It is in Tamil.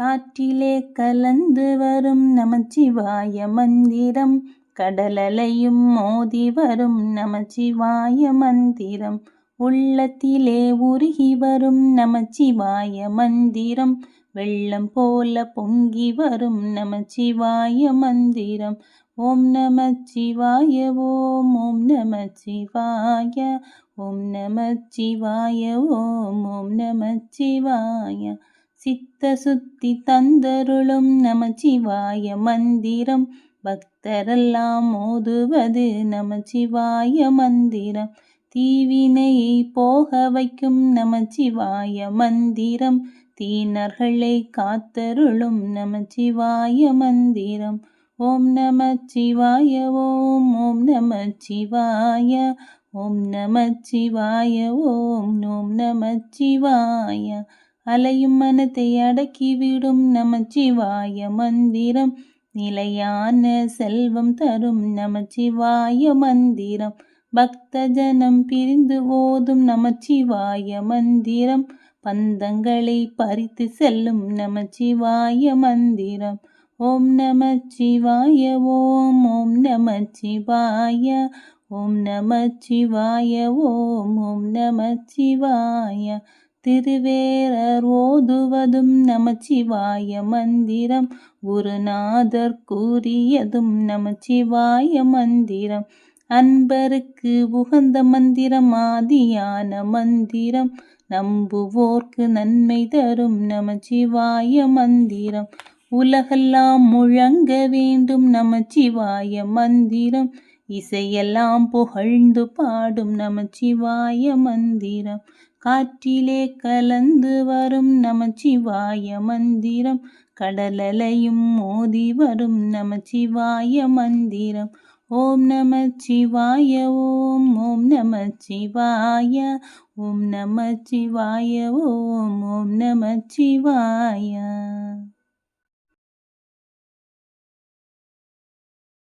காற்றிலே கலந்து வரும் நமச்சிவாய மந்திரம். கடலலையும் மோதி வரும் நமச்சிவாய மந்திரம். உள்ளத்திலே உருகி வரும் நமச்சிவாய மந்திரம். வெள்ளம் போல பொங்கி வரும் நமச்சிவாய மந்திரம். ஓம் நமச்சிவாய ஓம் ஓம் நமச்சிவாய ஓம் நமச்சிவாய ஓம் ஓம் நமச்சிவாய. சித்த சுத்தி தந்தருளும் நமச்சிவாய மந்திரம். பக்தரெல்லாம் மோதுவது நமச்சிவாய மந்திரம். தீவினையை போக வைக்கும் நமச்சிவாய மந்திரம். தீனர்களை காத்தருளும் நமச்சிவாய மந்திரம். ஓம் நமச்சிவாய ஓம் ஓம் நமச்சிவாய ஓம் நமச்சிவாய ஓம் ஓம் நமச்சிவாய. அலையும் மனத்தை அடக்கிவிடும் நமச்சிவாய மந்திரம். நிலையான செல்வம் தரும் நமச்சிவாய மந்திரம். பக்த ஜனம் பிரிந்து ஓதும் நமச்சிவாய மந்திரம். பந்தங்களை பறித்து செல்லும் நமச்சிவாய மந்திரம். ஓம் நமச்சிவாய ஓம் ஓம் நமச்சிவாய ஓம் நமச்சிவாய ஓம் ஓம் நமச்சிவாய. திருவேரர் ஓதுவதும் நமச்சிவாய மந்திரம். குருநாதர் கூறியதும் நமச்சிவாய மந்திரம். அன்பருக்கு உகந்த மந்திரம் ஆதியான மந்திரம். நம்புவோர்க்கு நன்மை தரும் நமச்சிவாய மந்திரம். உலகெல்லாம் முழங்க வேண்டும் நமச்சிவாய மந்திரம். இசையெல்லாம் புகழ்ந்து பாடும் நமச்சிவாய மந்திரம். காற்றிலே கலந்து வரும் நமச்சிவாய மந்திரம். கடலலையும் மோதி வரும் நமச்சிவாய மந்திரம். ஓம் நம சிவாய ஓம் ஓம் நம சிவாய ஓம் நம சிவாய ஓம் ஓம் நம நமச்சிவாய.